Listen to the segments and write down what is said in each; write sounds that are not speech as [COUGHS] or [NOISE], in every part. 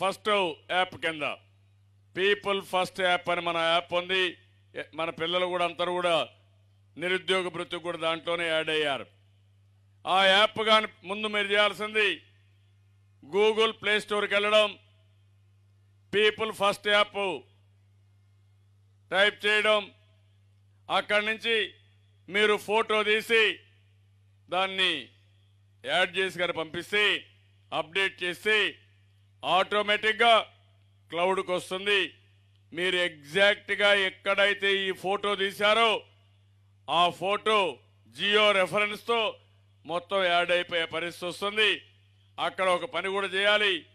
First app కింద. People first app అని మన యాప్ ఉంది. మన పిల్లలు కూడా అందరూ కూడా నిరుద్యోగ భృతి కూడా దాంట్లోనే యాడ్ అయ్యారు. ఆ యాప్ కానీ ముందు మీరు చేయాల్సింది గూగుల్ ప్లే స్టోర్కి వెళ్ళడం. పీపుల్ ఫస్ట్ యాప్ టైప్ చేయడం. అక్కడి నుంచి మీరు ఫోటో తీసి దాన్ని యాడ్ చేసి కానీ పంపిస్తే అప్డేట్ చేసి ఆటోమేటిక్గా క్లౌడ్కి వస్తుంది. మీరు ఎగ్జాక్ట్గా ఎక్కడైతే ఈ ఫోటో తీశారో ఆ ఫోటో జియో రెఫరెన్స్తో మొత్తం యాడ్ అయిపోయే పరిస్థితి వస్తుంది. అక్కడ ఒక పని కూడా చేయాలి.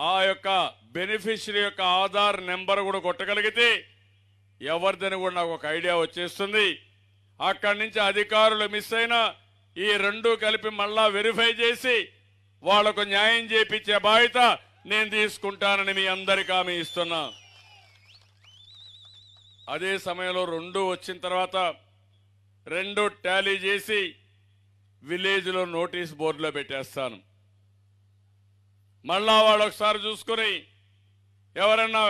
ఆ యొక్క బెనిఫిషరీ యొక్క ఆధార్ నెంబర్ కూడా కొట్టగలిగితే ఎవరిదని కూడా నాకు ఒక ఐడియా వచ్చేస్తుంది. అక్కడి నుంచి అధికారులు మిస్ అయినా ఈ రెండు కలిపి మళ్ళా వెరిఫై చేసి వాళ్ళకు న్యాయం చేపించే బాధ్యత నేను తీసుకుంటానని మీ అందరికీ హామీ ఇస్తున్నా. అదే సమయంలో రెండు వచ్చిన తర్వాత రెండు టాలీ చేసి విలేజ్లో నోటీస్ బోర్డులో పెట్టేస్తాను. మళ్ళా వాళ్ళు ఒకసారి చూసుకుని ఎవరన్నా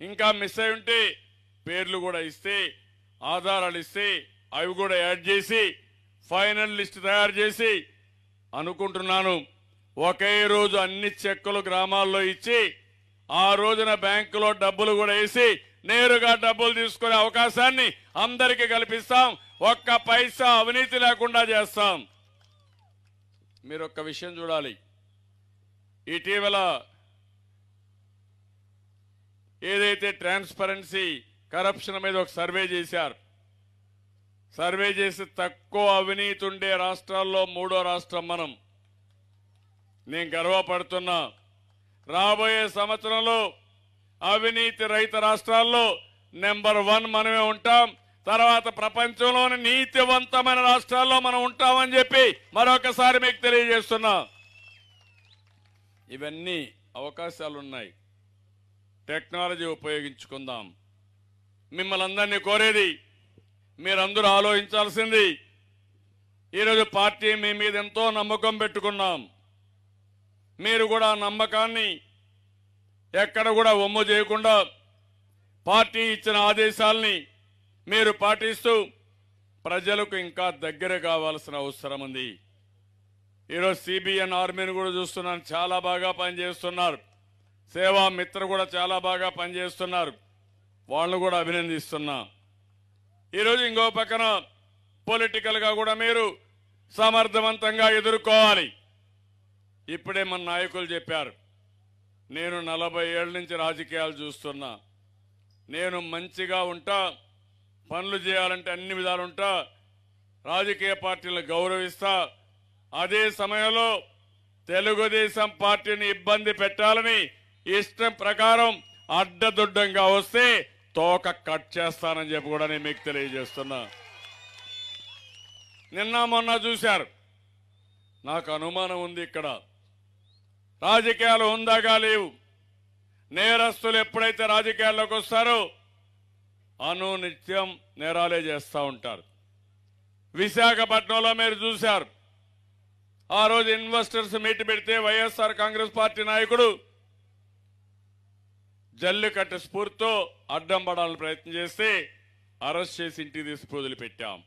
ఇంకా మిస్ అయి ఉంటే పేర్లు కూడా ఇస్తే ఆధారాలు ఇస్తే అవి కూడా యాడ్ చేసి ఫైనల్ లిస్ట్ తయారు చేసి అనుకుంటున్నాను. ఒకే రోజు అన్ని చెక్కులు గ్రామాల్లో ఇచ్చి ఆ రోజున బ్యాంకులో డబ్బులు కూడా వేసి నేరుగా డబ్బులు తీసుకునే అవకాశాన్ని అందరికీ కల్పిస్తాం. ఒక్క పైసా అవినీతి లేకుండా చేస్తాం. మీరు ఒక్క విషయం చూడాలి. ఇటీవల ఏదైతే ట్రాన్స్పరెన్సీ కరప్షన్ మీద ఒక సర్వే చేశారు సర్వే చేసి తక్కువ అవినీతి ఉండే రాష్ట్రాల్లో మూడో రాష్ట్రం మనం. నేను గర్వపడుతున్నా రాబోయే సంవత్సరంలో అవినీతి రహిత రాష్ట్రాల్లో నెంబర్ వన్ మనమే ఉంటాం. తర్వాత ప్రపంచంలోని నీతివంతమైన రాష్ట్రాల్లో మనం ఉంటామని చెప్పి మరొకసారి మీకు తెలియజేస్తున్నా. ఇవన్నీ అవకాశాలు ఉన్నాయి టెక్నాలజీ ఉపయోగించుకుందాం. మిమ్మల్ని అందరినీ కోరేది మీరందరూ ఆలోచించాల్సింది ఈరోజు పార్టీ మీ మీద ఎంతో నమ్మకం పెట్టుకున్నాం. మీరు కూడా నమ్మకాన్ని ఎక్కడ కూడా ఒమ్ము చేయకుండా పార్టీ ఇచ్చిన ఆదేశాల్ని మీరు పాటిస్తూ ప్రజలకు ఇంకా దగ్గర కావాల్సిన అవసరం ఉంది. ఈరోజు సిబిఎన్ ఆర్మీని కూడా చూస్తున్నాను చాలా బాగా పనిచేస్తున్నారు. సేవా మిత్ర కూడా చాలా బాగా పనిచేస్తున్నారు. వాళ్ళను కూడా అభినందిస్తున్నా. ఈరోజు ఇంకో పక్కన పొలిటికల్గా కూడా మీరు సమర్థవంతంగా ఎదుర్కోవాలి. ఇప్పుడే మన నాయకులు చెప్పారు నేను నలభై ఏళ్ళ నుంచి రాజకీయాలు చూస్తున్నా. నేను మంచిగా ఉంటా పనులు చేయాలంటే అన్ని విధాలు ఉంటా రాజకీయ పార్టీలను గౌరవిస్తా. అదే సమయంలో తెలుగుదేశం పార్టీని ఇబ్బంది పెట్టాలని ఇష్టం ప్రకారం అడ్డదుడ్డంగా వస్తే తోక కట్ చేస్తానని చెప్పి కూడా నేను మీకు తెలియజేస్తున్నా. నిన్న మొన్న చూశారు. నాకు అనుమానం ఉంది ఇక్కడ. రాజకీయాలు ఉందాగా లేవు. నేరస్తులు ఎప్పుడైతే రాజకీయాల్లోకి వస్తారో అనునిత్యం నేరాలే చేస్తూ ఉంటారు. విశాఖపట్నంలో మీరు చూశారు. ఆ రోజు ఇన్వెస్టర్స్ మీట్ పెడితే వైఎస్ఆర్ కాంగ్రెస్ పార్టీ నాయకుడు జల్లికట్టు స్ఫూర్తితో అడ్డం పడాలని ప్రయత్నం చేస్తే అరెస్ట్ చేసి ఇంటికి తీసుకు పెట్టాం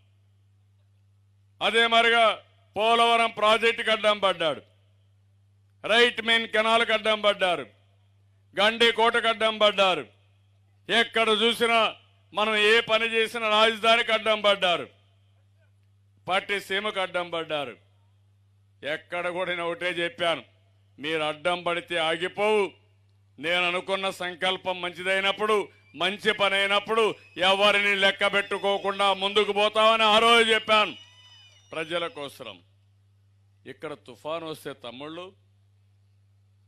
అదే మరిగా పోలవరం ప్రాజెక్టుకి అడ్డం పడ్డాడు. రైట్ మెయిన్ కెనాల్కి అడ్డం పడ్డారు. గండి కోటకు అడ్డం పడ్డారు. ఎక్కడ చూసినా మనం ఏ పని చేసినా రాజధానికి అడ్డం పడ్డారు. పట్టిసీమకు అడ్డం పడ్డారు. ఎక్కడ కూడా నేను ఒకటే చెప్పాను. మీరు అడ్డం పడితే ఆగిపోవు. నేను అనుకున్న సంకల్పం మంచిదైనప్పుడు మంచి పని అయినప్పుడు ఎవరిని లెక్క పెట్టుకోకుండా ముందుకు పోతామని ఆ రోజు చెప్పాను. ప్రజల కోసరం. ఇక్కడ తుఫాను వస్తే తమ్ముళ్ళు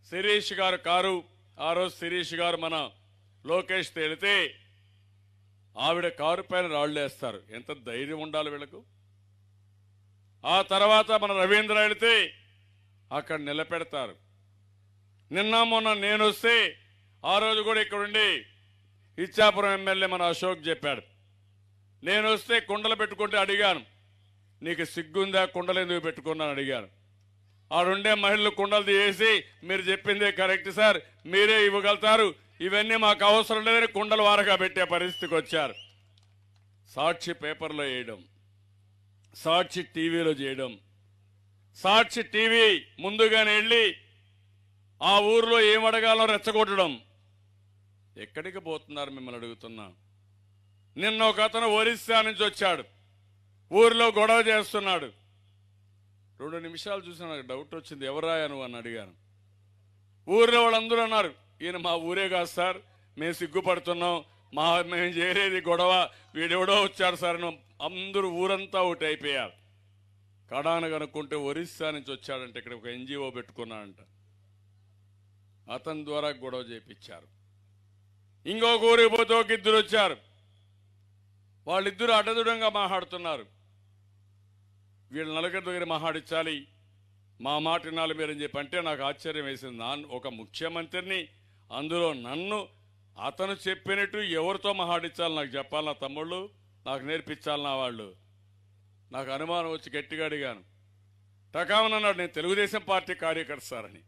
శిరీష్ గారు కారు ఆ రోజు శిరీష్ గారు మన లోకేష్ తేలితే ఆవిడ కారు పైన రాళ్ళు వేస్తారు. ఎంత ధైర్యం ఉండాలి వీళ్ళకు? ఆ తర్వాత మన రవీంద్ర వెళితే అక్కడ నిలబెడతారు. నిన్న మొన్న నేను వస్తే ఆ రోజు కూడా ఇక్కడుండి ఇచ్చాపురం ఎమ్మెల్యే మన అశోక్ చెప్పాడు. నేను వస్తే కుండలు పెట్టుకుంటే అడిగాను. నీకు సిగ్గుందా? కుండలు ఎందుకు పెట్టుకున్నాను? అడిగాను. ఆడుండే మహిళలు కుండలు తీసేసి మీరు చెప్పిందే కరెక్ట్ సార్. మీరే ఇవ్వగలుగుతారు. ఇవన్నీ మాకు అవసరం లేదని కుండలు వారగా పెట్టే పరిస్థితికి వచ్చారు. సాక్షి పేపర్లో వేయడం సాక్షి టీవీలో చేయడం సాక్షి టీవీ ముందుగానే వెళ్ళి ఆ ఊర్లో ఏం అడగాలో రెచ్చగొట్టడం. ఎక్కడికి పోతున్నారు మిమ్మల్ని అడుగుతున్నా. నిన్న ఒక అతను ఒరిస్సా నుంచి వచ్చాడు. ఊర్లో గొడవ చేస్తున్నాడు. రెండు నిమిషాలు చూసి నాకు డౌట్ వచ్చింది. ఎవరా నువ్వు అని అడిగాను. ఊర్లో వాళ్ళందరూ అన్నారు ఈయన మా ఊరే కాదు సార్. మేము సిగ్గుపడుతున్నాం. మా మేము చేరేది గొడవ. వీడెవడో వచ్చాడు సార్ అని అందరూ ఊరంతా ఒకటి అయిపోయారు. కడాను కనుక్కుంటే ఒరిస్సా నుంచి వచ్చాడంటే. ఇక్కడ ఒక ఎన్జిఓ పెట్టుకున్నాడంట. అతని ద్వారా గొడవ చేపించారు. ఇంకొక ఊరికి పోతే ఒక ఇద్దరు వచ్చారు. వాళ్ళిద్దరూ అటదుడంగా మాట్లాడుతున్నారు. వీళ్ళ నలుగురి దగ్గర మాట్లాడించాలి. మా మాట వినాలి మీరని చెప్పి అంటే నాకు ఆశ్చర్యం వేసింది. నా ఒక ముఖ్యమంత్రిని అందులో నన్ను అతను చెప్పినట్టు ఎవరితో మాట్లాడించాలి నాకు చెప్పాలి నా తమ్ముళ్ళు నాకు నేర్పించాలి నా వాళ్ళు. నాకు అనుమానం వచ్చి గట్టిగా అడిగాను. టకామన్ అన్నాడు నేను తెలుగుదేశం పార్టీ కార్యకర్త సార్ అని.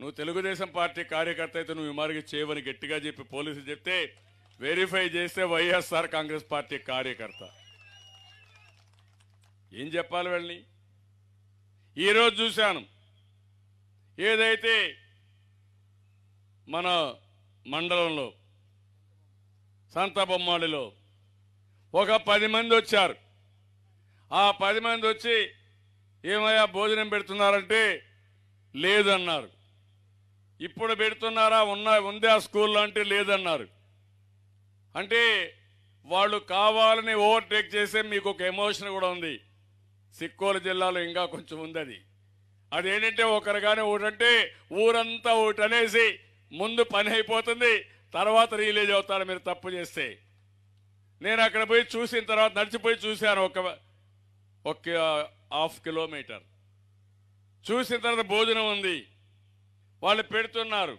నువ్వు తెలుగుదేశం పార్టీ కార్యకర్త అయితే నువ్వు ఈ చేయవని గట్టిగా చెప్పి పోలీసులు చెప్తే వెరిఫై చేస్తే వైఎస్ఆర్ కాంగ్రెస్ పార్టీ కార్యకర్త. ఏం చెప్పాలి వెళ్ళని? ఈరోజు చూశాను. ఏదైతే మన మండలంలో సంతబొమ్మాడిలో ఒక పది మంది వచ్చారు. ఆ పది మంది వచ్చి ఏమయ్యా భోజనం పెడుతున్నారంటే లేదన్నారు. ఇప్పుడు పెడుతున్నారా? ఉన్న ఉంది ఆ స్కూల్లో అంటే లేదన్నారు. అంటే వాళ్ళు కావాలని ఓవర్టేక్ చేసే మీకు ఒక ఎమోషన్ కూడా ఉంది. సిక్కోలు జిల్లాలో ఇంకా కొంచెం ఉంది అది అదేంటంటే ఒకరు కానీ ఒకటంటే ఊరంతా ఒకటి అనేసి ముందు పని అయిపోతుంది తర్వాత రిలీజ్ అవుతారు మీరు తప్పు చేస్తే. నేను అక్కడ పోయి చూసిన తర్వాత నడిచిపోయి చూశాను ఒక ఒక హాఫ్ కిలోమీటర్. చూసిన తర్వాత భోజనం ఉంది. వాళ్ళు పెడుతున్నారు.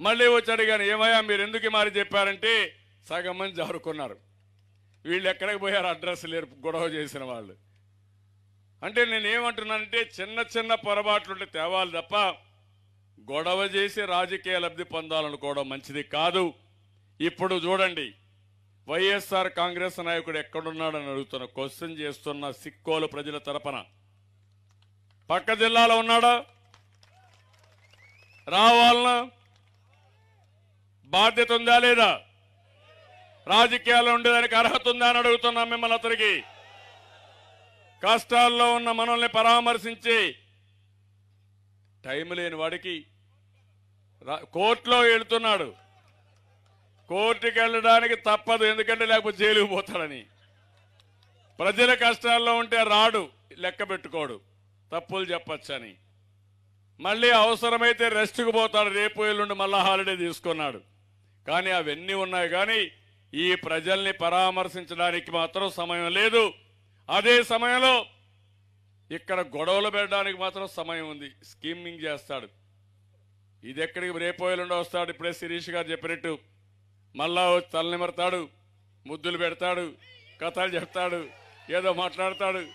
మళ్ళీ వచ్చి అడిగాను ఏమయ్యా మీరు ఎందుకు మారి మరి చెప్పారంటే సగం మంది జారుకున్నారు. వీళ్ళు ఎక్కడికి పోయారు? అడ్రస్ లేరు గొడవ చేసిన వాళ్ళు. అంటే నేను ఏమంటున్నానంటే చిన్న చిన్న పొరపాట్లుంటే తేవాలి తప్ప గొడవ చేసి రాజకీయ లబ్ధి పొందాలనుకోవడం మంచిది కాదు. ఇప్పుడు చూడండి వైఎస్ఆర్ కాంగ్రెస్ నాయకుడు ఎక్కడున్నాడని అడుగుతున్న క్వశ్చన్ చేస్తున్న సిక్కోలు ప్రజల తరపున. పక్క జిల్లాలో ఉన్నాడా? రావాలనా? బాధ్యత ఉందా లేదా? రాజకీయాల్లో ఉండేదానికి అర్హత ఉందా అని అడుగుతున్నాం మిమ్మల్ని అతనికి కష్టాల్లో ఉన్న మనల్ని పరామర్శించి టైం లేని వాడికి రా- కోర్టులో వెళుతున్నాడు. కోర్టుకి వెళ్ళడానికి తప్పదు ఎందుకంటే లేకపోతే జైలుకు పోతాడని. ప్రజల కష్టాల్లో ఉంటే రాడు లెక్క పెట్టుకోడు. తప్పులు చెప్పచ్చని. మళ్ళీ అవసరమైతే రెస్ట్కి పోతాడు. రేపు ఎల్లుండి మళ్ళా హాలిడే తీసుకున్నాడు. కానీ అవన్నీ ఉన్నాయి. కానీ ఈ ప్రజల్ని పరామర్శించడానికి మాత్రం సమయం లేదు. అదే సమయంలో ఇక్కడ గొడవలు పెట్టడానికి మాత్రం సమయం ఉంది. స్కీమింగ్ చేస్తాడు. ఇది ఎక్కడికి రేపు ఎల్లుండి వస్తాడు? ఇప్పుడే శిరీష్ గారు చెప్పినట్టు మళ్ళా వచ్చి తలనిమరతాడు ముద్దులు పెడతాడు కథలు చెప్తాడు ఏదో మాట్లాడతాడు.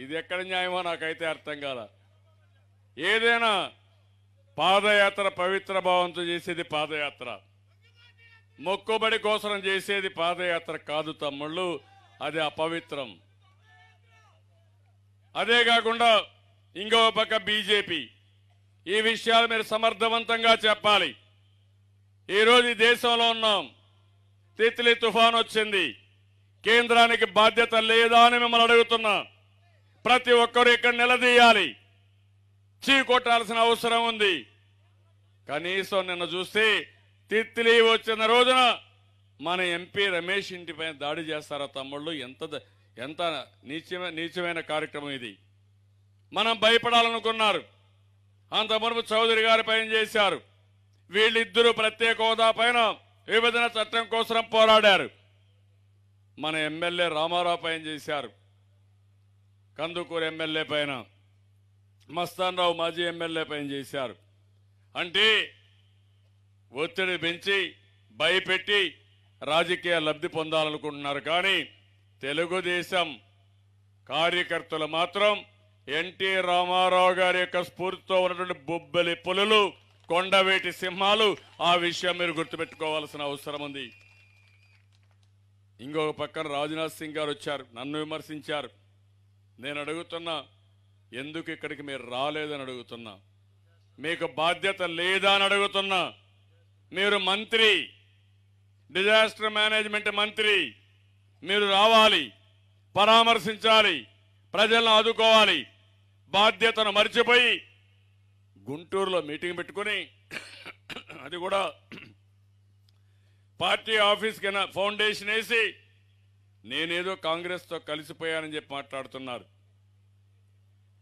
ఇది ఎక్కడ న్యాయమో నాకైతే అర్థం కాల. ఏదైనా పాదయాత్ర పవిత్ర భావంతో చేసేది పాదయాత్ర. మొక్కుబడి కోసం చేసేది పాదయాత్ర కాదు తమ్ముళ్ళు అది అపవిత్రం. అదే కాకుండా ఇంకో పక్క బీజేపీ. ఈ విషయాలు మీరు సమర్థవంతంగా చెప్పాలి. ఈరోజు ఈ దేశంలో ఉన్నాం. తిత్లీ తుఫాన్ వచ్చింది. కేంద్రానికి బాధ్యత లేదా అని మిమ్మల్ని అడుగుతున్నా. ప్రతి ఒక్కరు ఇక్కడ నిలదీయాలి. చీకొట్టాల్సిన అవసరం ఉంది. కనీసం నిన్న చూస్తే తిత్లీ వచ్చిన రోజున మన ఎంపీ రమేష్ ఇంటిపైన దాడి చేస్తారా తమ్ముళ్ళు? ఎంత ఎంత నీచమైన నీచమైన కార్యక్రమం ఇది. మనం భయపడాలనుకున్నారు. అంత మునుపు చౌదరి గారి పైన చేశారు. వీళ్ళిద్దరూ ప్రత్యేక హోదా పైన విభజన చట్టం కోసం పోరాడారు. మన ఎమ్మెల్యే రామారావు పైన చేశారు. కందుకూరు ఎమ్మెల్యే పైన. మస్తాన్ రావు మాజీ ఎమ్మెల్యే పైన చేశారు. అంటే ఒత్తిడి పెంచి భయపెట్టి రాజకీయ లబ్ధి పొందాలనుకుంటున్నారు. కానీ తెలుగుదేశం కార్యకర్తలు మాత్రం ఎన్టీ రామారావు గారి యొక్క స్ఫూర్తితో ఉన్నటువంటి బొబ్బలి పులులు కొండవేటి సింహాలు ఆ విషయం మీరు గుర్తుపెట్టుకోవాల్సిన అవసరం ఉంది. ఇంకొక పక్కన రాజ్నాథ్ సింగ్ గారు వచ్చారు. నన్ను విమర్శించారు. నేను అడుగుతున్నా ఎందుకు ఇక్కడికి మీరు రాలేదని అడుగుతున్నా? మీకు బాధ్యత లేదా అని అడుగుతున్నా? మీరు మంత్రి డిజాస్టర్ మేనేజ్మెంట్ మంత్రి. మీరు రావాలి పరామర్శించాలి ప్రజలను ఆదుకోవాలి. బాధ్యతను మర్చిపోయి గుంటూరులో మీటింగ్ పెట్టుకుని [COUGHS] అది కూడా [COUGHS] పార్టీ ఆఫీస్కి ఫౌండేషన్ వేసి నేనేదో కాంగ్రెస్తో కలిసిపోయానని చెప్పి మాట్లాడుతున్నారు.